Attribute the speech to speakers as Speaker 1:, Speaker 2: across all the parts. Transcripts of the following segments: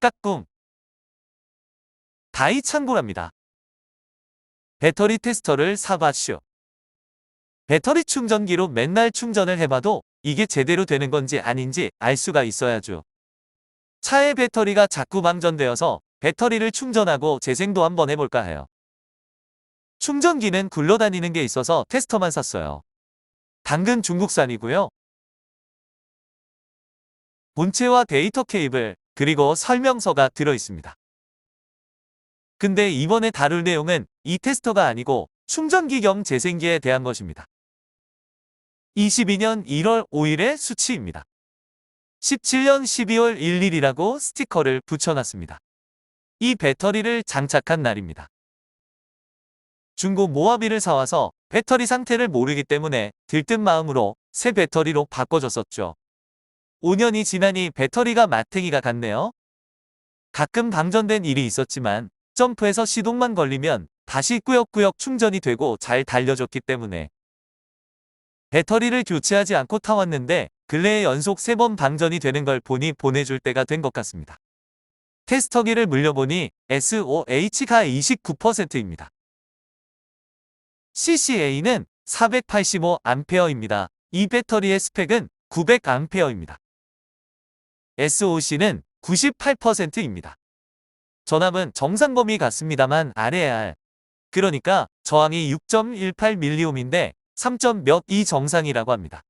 Speaker 1: 까꿍. 다이 창고랍니다. 배터리 테스터를 사봤슈. 배터리 충전기로 맨날 충전을 해봐도 이게 제대로 되는 건지 아닌지 알 수가 있어야죠. 차의 배터리가 자꾸 방전되어서 배터리를 충전하고 재생도 한번 해볼까 해요. 충전기는 굴러다니는 게 있어서 테스터만 샀어요. 당근 중국산이고요. 본체와 데이터 케이블, 그리고 설명서가 들어있습니다. 근데 이번에 다룰 내용은 이 테스터가 아니고 충전기 겸 재생기에 대한 것입니다. 22년 1월 5일의 수치입니다. 17년 12월 1일이라고 스티커를 붙여놨습니다. 이 배터리를 장착한 날입니다. 중고 모하비를 사와서 배터리 상태를 모르기 때문에 들뜬 마음으로 새 배터리로 바꿔줬었죠. 5년이 지나니 배터리가 마탱이가 같네요. 가끔 방전된 일이 있었지만 점프해서 시동만 걸리면 다시 꾸역꾸역 충전이 되고 잘 달려줬기 때문에 배터리를 교체하지 않고 타왔는데 근래에 연속 3번 방전이 되는 걸 보니 보내줄 때가 된 것 같습니다. 테스터기를 물려보니 SOH가 29%입니다. CCA는 485A입니다. 이 배터리의 스펙은 900A입니다. SOC는 98%입니다. 전압은 정상 범위 같습니다만 RAR. 그러니까 저항이 6.18mΩ인데 3. 몇이 정상이라고 합니다.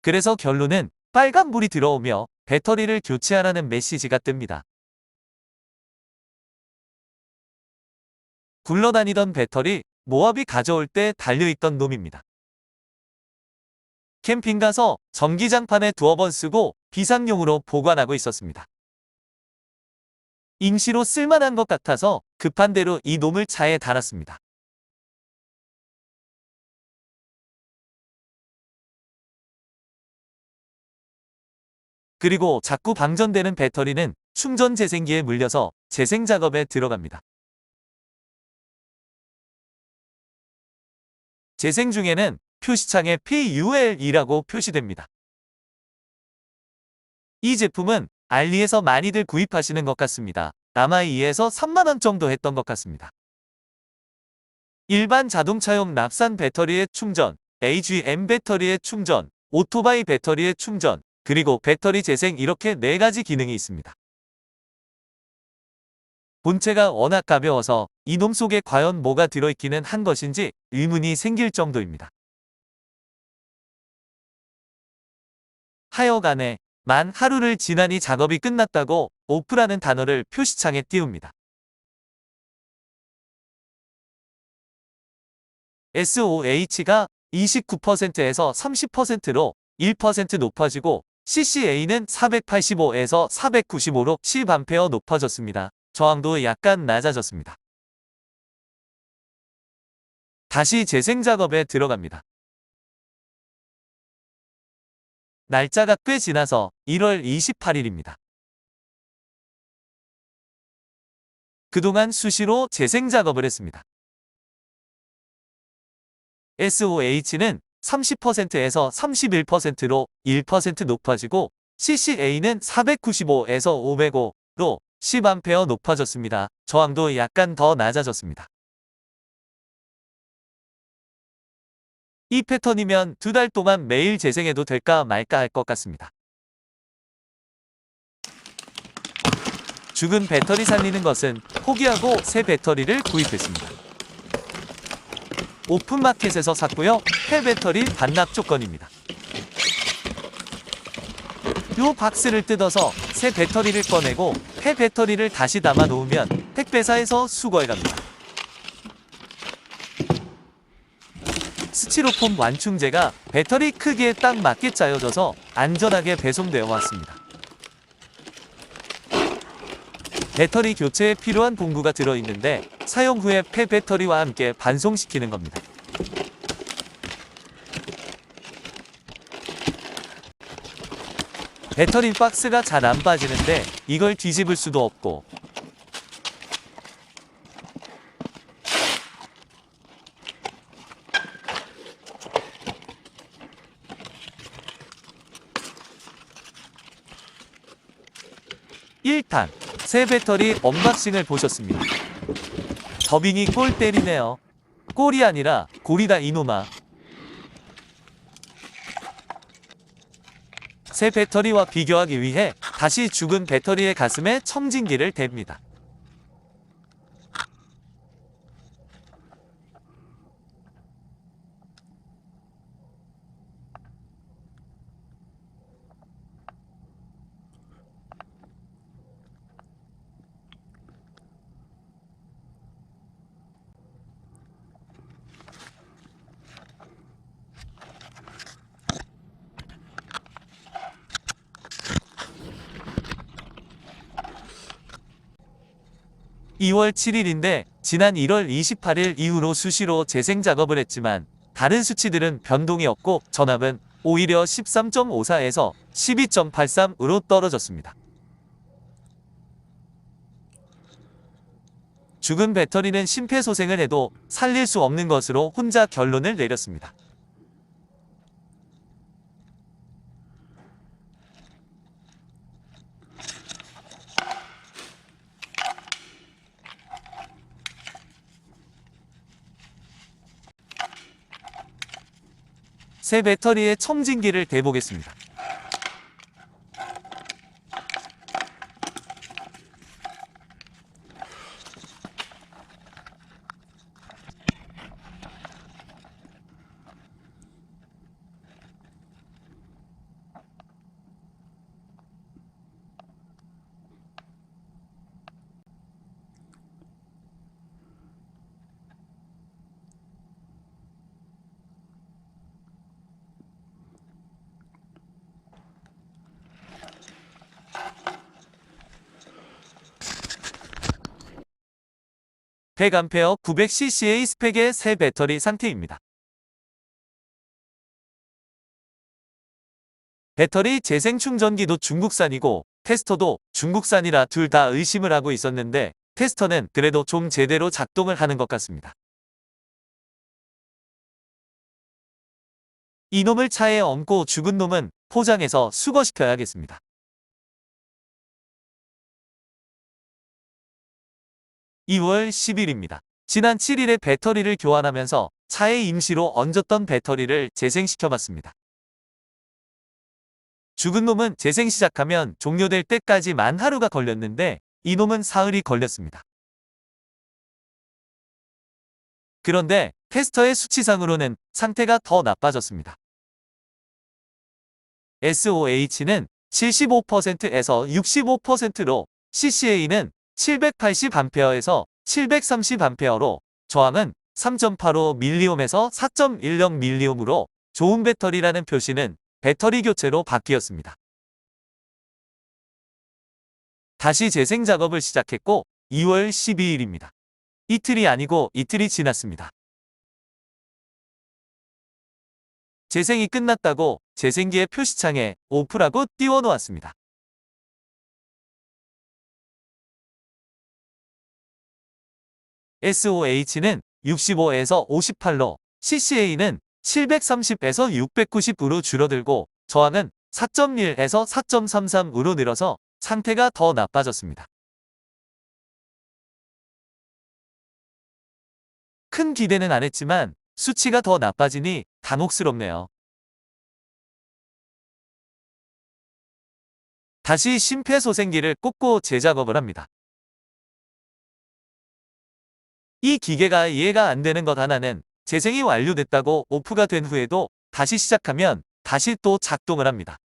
Speaker 1: 그래서 결론은 빨간불이 들어오며 배터리를 교체하라는 메시지가 뜹니다. 굴러다니던 배터리 모압이 가져올 때 달려있던 놈입니다. 캠핑 가서 전기장판에 두어 번 쓰고 비상용으로 보관하고 있었습니다. 임시로 쓸만한 것 같아서 급한 대로 이 놈을 차에 달았습니다. 그리고 자꾸 방전되는 배터리는 충전 재생기에 물려서 재생 작업에 들어갑니다. 재생 중에는 표시창에 PUL이라고 표시됩니다. 이 제품은 알리에서 많이들 구입하시는 것 같습니다. 2에서 3만원 정도 했던 것 같습니다. 일반 자동차용 납산 배터리의 충전, AGM 배터리의 충전, 오토바이 배터리의 충전, 그리고 배터리 재생 이렇게 4가지 기능이 있습니다. 본체가 워낙 가벼워서 이놈 속에 과연 뭐가 들어있기는 한 것인지 의문이 생길 정도입니다. 하여간에 만 하루를 지나니 작업이 끝났다고 오프라는 단어를 표시창에 띄웁니다. SOH가 29%에서 30%로 1% 높아지고 CCA는 485에서 495로 10A 높아졌습니다. 저항도 약간 낮아졌습니다. 다시 재생 작업에 들어갑니다. 날짜가 꽤 지나서 1월 28일입니다. 그동안 수시로 재생 작업을 했습니다. SOH는 30%에서 31%로 1% 높아지고 CCA는 495에서 505로 10A 높아졌습니다. 저항도 약간 더 낮아졌습니다. 이 패턴이면 두 달 동안 매일 재생해도 될까 말까 할 것 같습니다. 죽은 배터리 살리는 것은 포기하고 새 배터리를 구입했습니다. 오픈마켓에서 샀고요. 폐배터리 반납 조건입니다. 요 박스를 뜯어서 새 배터리를 꺼내고 폐 배터리를 다시 담아 놓으면 택배사에서 수거해 갑니다. 스티로폼 완충제가 배터리 크기에 딱 맞게 짜여져서 안전하게 배송되어 왔습니다. 배터리 교체에 필요한 공구가 들어있는데 사용 후에 폐 배터리와 함께 반송시키는 겁니다. 배터리 박스가 잘 안 빠지는데 이걸 뒤집을 수도 없고 1탄 새 배터리 언박싱을 보셨습니다. 더빙이 골 때리네요. 골이 아니라 골이다 이놈아. 새 배터리와 비교하기 위해 다시 죽은 배터리의 가슴에 첨진기를 댑니다. 이월 7일인데 지난 1월 28일 이후로 수시로 재생 작업을 했지만 다른 수치들은 변동이 없고 전압은 오히려 13.54에서 12.83으로 떨어졌습니다. 죽은 배터리는 심폐소생을 해도 살릴 수 없는 것으로 혼자 결론을 내렸습니다. 새 배터리의 첨진기를 대보겠습니다. (100A) 900cc의 스펙의 새 배터리 상태입니다. 배터리 재생 충전기도 중국산이고 테스터도 중국산이라 둘 다 의심을 하고 있었는데 테스터는 그래도 좀 제대로 작동을 하는 것 같습니다. 이놈을 차에 얹고 죽은 놈은 포장해서 수거시켜야겠습니다. (2월 10일입니다) 지난 7일에 배터리를 교환하면서 차에 임시로 얹었던 배터리를 재생시켜봤습니다. 죽은 놈은 재생 시작하면 종료될 때까지 만 하루가 걸렸는데 이놈은 사흘이 걸렸습니다. 그런데 테스터의 수치상으로는 상태가 더 나빠졌습니다. SOH는 75%에서 65%로 CCA는 780A에서 730A로 저항은 3.85mAh에서 4.10mAh으로 좋은 배터리라는 표시는 배터리 교체로 바뀌었습니다. 다시 재생 작업을 시작했고 2월 12일입니다. 이틀이 아니고 이틀이 지났습니다. 재생이 끝났다고 재생기의 표시창에 오프라고 띄워놓았습니다. SOH는 65에서 58로 CCA는 730에서 690으로 줄어들고 저항은 4.1에서 4.33으로 늘어서 상태가 더 나빠졌습니다. 큰 기대는 안 했지만 수치가 더 나빠지니 당혹스럽네요. 다시 심폐소생기를 꽂고 재작업을 합니다. 이 기계가 이해가 안 되는 것 하나는 재생이 완료됐다고 오프가 된 후에도 다시 시작하면 다시 또 작동을 합니다.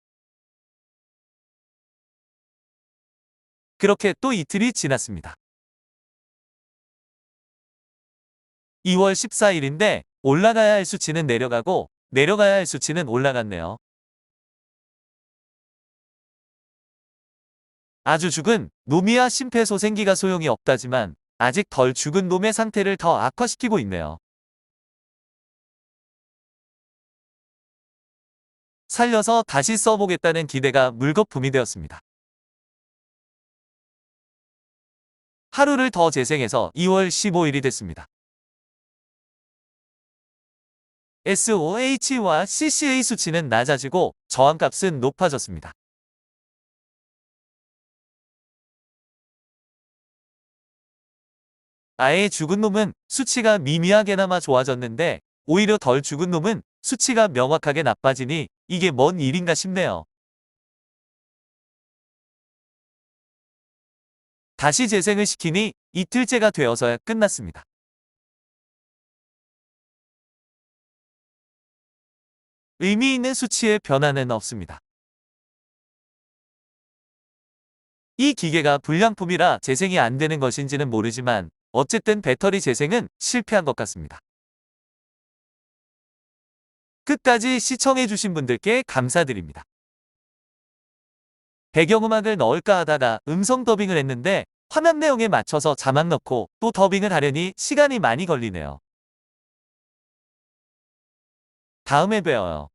Speaker 1: 그렇게 또 이틀이 지났습니다. 2월 14일인데 올라가야 할 수치는 내려가고 내려가야 할 수치는 올라갔네요. 아주 죽은 노미아 심폐소생기가 소용이 없다지만 아직 덜 죽은 놈의 상태를 더 악화시키고 있네요. 살려서 다시 써보겠다는 기대가 물거품이 되었습니다. 하루를 더 재생해서 2월 15일이 됐습니다. SOH와 CCA 수치는 낮아지고 저항값은 높아졌습니다. 아예 죽은 놈은 수치가 미미하게나마 좋아졌는데 오히려 덜 죽은 놈은 수치가 명확하게 나빠지니 이게 뭔 일인가 싶네요. 다시 재생을 시키니 이틀째가 되어서야 끝났습니다. 의미 있는 수치의 변화는 없습니다. 이 기계가 불량품이라 재생이 안 되는 것인지는 모르지만 어쨌든 배터리 재생은 실패한 것 같습니다. 끝까지 시청해주신 분들께 감사드립니다. 배경음악을 넣을까 하다가 음성 더빙을 했는데 화면 내용에 맞춰서 자막 넣고 또 더빙을 하려니 시간이 많이 걸리네요. 다음에 봬요.